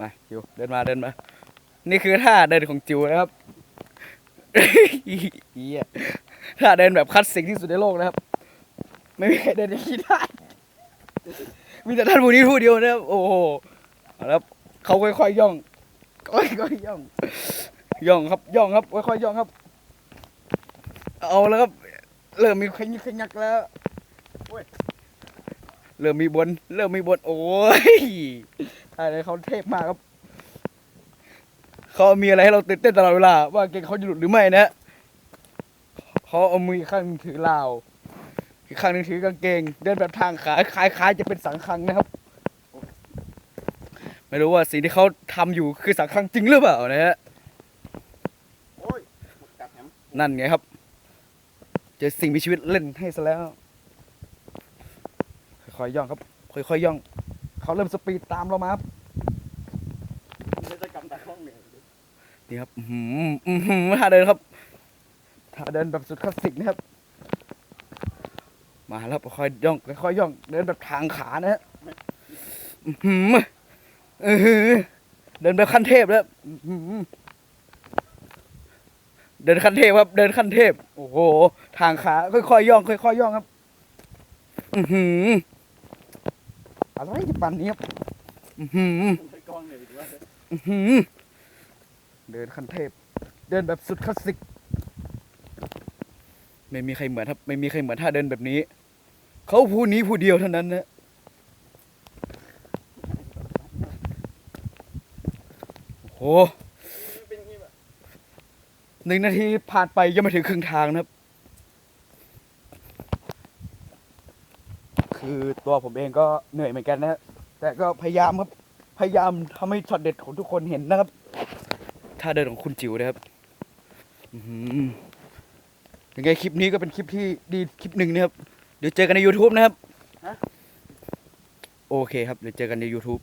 มาจิวเดินมาเดินมา นี่คือท่าเดินของจิวนะครับเหี้ยท่าเดินแบบคลาสสิกที่สุดในโลกนะครับ ไม่มีใครเดินอย่างนี้ได้มีแต่ท่านผู้นี้ผู้เดียวนะครับโอ้โหเอาละครับเขาค่อยๆย่องค่อยๆย่อง ย่องครับย่องครับค่อยๆย่องครับ เอาแล้วครับเริ่มมีขยิกขยักแล้วเริ่มมีบน เริ่มมีบนโอ้ย อะไรเขาเทพมากครับ เขามีอะไรให้เราตื่นเต้นตลอดเวลา ว่าเกงเขาจะหลุดหรือไม่นะเขาเอามือข้างหนึ่งถือลาวอีกข้างหนึ่งถือกางเกง เดินแบบทางขาคล้ายๆจะเป็นสังคังนะครับ ไม่รู้ว่าสิ่งที่เขาทำอยู่คือสังคังจริงหรือเปล่านะฮะนั่นไงครับ เจอสิ่งมีชีวิตเล่นให้ซะแล้ว ค่อยๆย่องครับ ค่อยๆย่อง เขาเริ่มสปีดตามเรามาครับไม่ได้กำตาห้องหนึ่งนี่ครับอื้อหืออื้อหือท่าเดินครับท่าเดินแบบสุดคลาสสิกนะครับ มาแล้วค่อยๆย่องค่อยๆย่องเดินแบบทางขานะฮะอื้อหืออื้อหือเดินแบบขั้นเทพแล้วอื้อหือเดินขั้นเทพครับ เดินขั้นเทพ โอ้โห ทางขาค่อยๆย่อง ค่อยๆย่องครับ อือหือ อะไรจะปั่นนี้ครับอือหือไปกองเลยอือหึเดินขั้นเทพ เดินแบบสุดคลาสสิก ไม่มีใครเหมือนครับ ไม่มีใครเหมือนท่าเดินแบบนี้ เขาผู้นี้ผู้เดียวเท่านั้นนะโอ้โหหนึ่งนาทีผ่านไปยังไม่ถึงครึ่งทางนะครับ คือตัวผมเองก็เหนื่อยเหมือนกันนะแต่ก็พยายามครับ พยายามทำให้ช็อตเด็ดของทุกคนเห็นนะครับท่าเดินของคุณจิ๋วนะครับอื้อหือยังไงคลิปนี้ก็เป็นคลิปที่ดีคลิปหนึ่งนะครับ เดี๋ยวเจอกันใน YouTube นะครับ โอเคครับ เดี๋ยวเจอกันใน YouTube